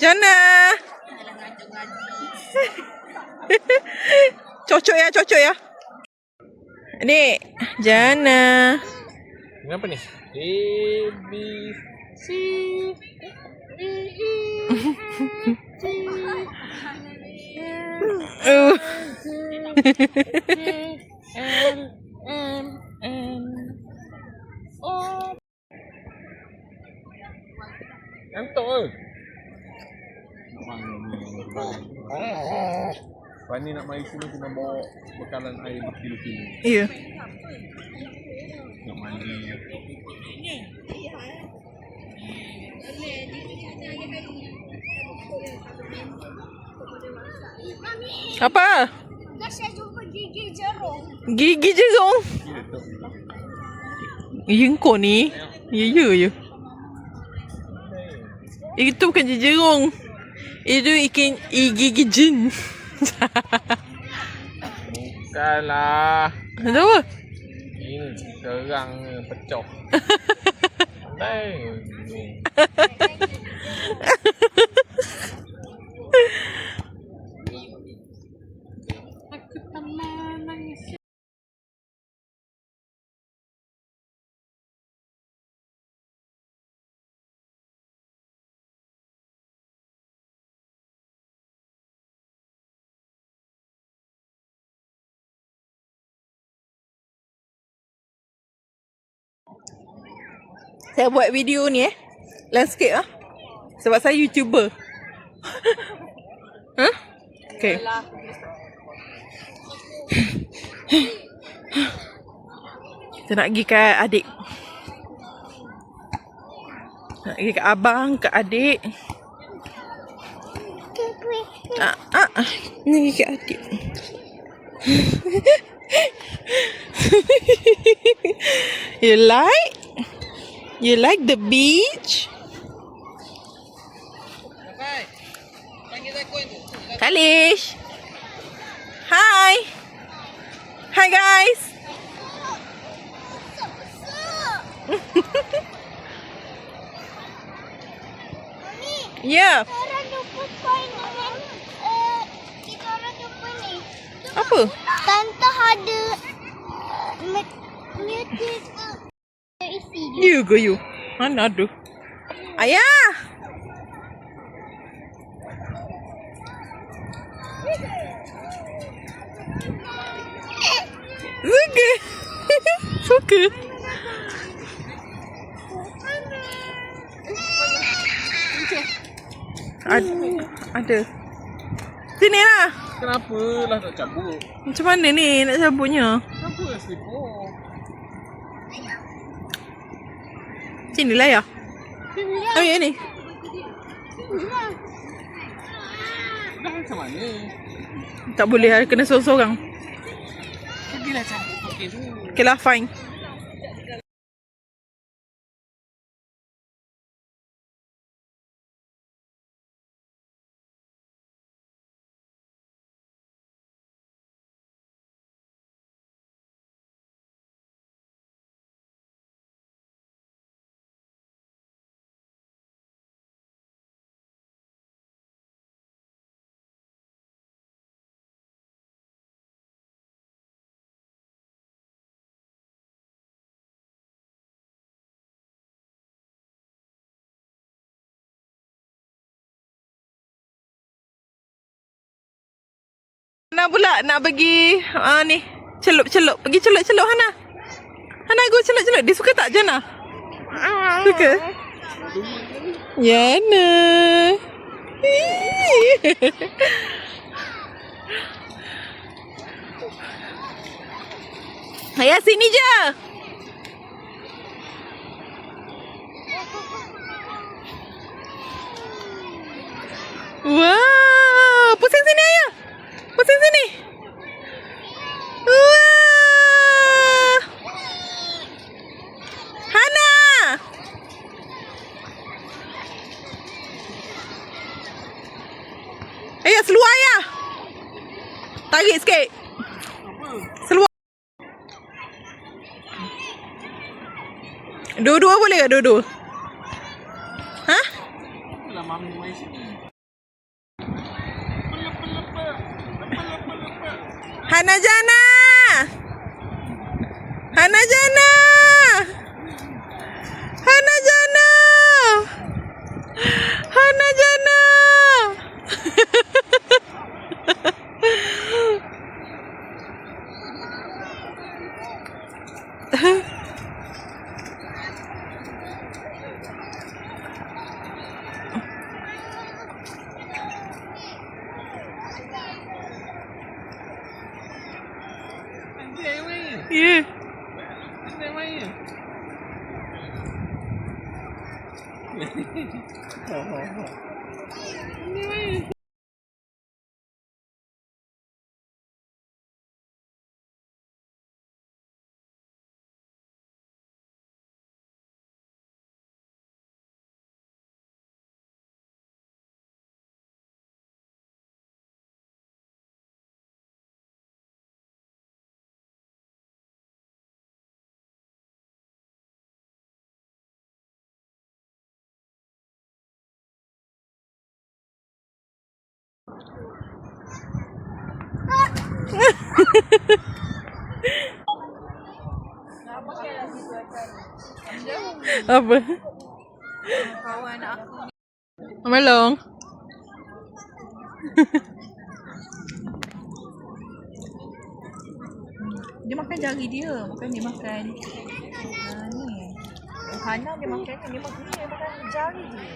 Jana. cocok ya, cocok ya. Adik, Jana. Kenapa ni? A, B, C, E, E, C. L, M, N, O. Ngantuk ke? Fani nak mari sini kena bawa bekalan air berkilo-kilo. Ya. Nak mandi. Apa? Saya jumpa gigi jeruk. Gigi jerung. Ya, kau ni. Ya ya ya. Itu bukan gigi jerung. Itu ikan gigi jin. Bukanlah. Ada apa? Ini serang ni, pecah. Pandai. Saya buat video ni eh. Landscape ah. Sebab saya YouTuber. huh? Okay. Kita nak pergi ke adik. Nak pergi ke abang, ke adik. Ah, ah, ah. Pergi ke adik. you like? You like the beach? Kalish. Hi. Hi guys. Mami, Yeah. orang jumpa koin dengan uh, kita orang jumpa ni. Apa? Tante ada uh, isi dia. You. Mana ada? Ayah. Suka. Suka. Ada. Ada. Sini lah. Kenapa lah tak cabut? Macam mana ni nak cabutnya? Kenapa selipur? Sini lah ya. Sini Ambil ni. Dah macam mana? Tak boleh lah. Kena seorang-seorang. Pergilah. Okay lah, fine. Hana pula nak pergi uh, ni celup-celup. Pergi celup-celup Hana. Hana go celup-celup. Dia suka tak Jana? Suka? Jana. Ayah sini je. Wow, pusing sini ayah. Pusing sini. Wah. Hana. Ayah seluar ayah. Tarik sikit. Seluar. Dua-dua boleh ke dua-dua? Ha? Dah mami mai sini. Hana Jana. Hana Jana. E. Tem aí. Tem aí. Apa? Kawan aku Melong. Dia makan jari dia Bukan dia makan ha, ni Hana dia makan ni Dia makan, dia makan jari dia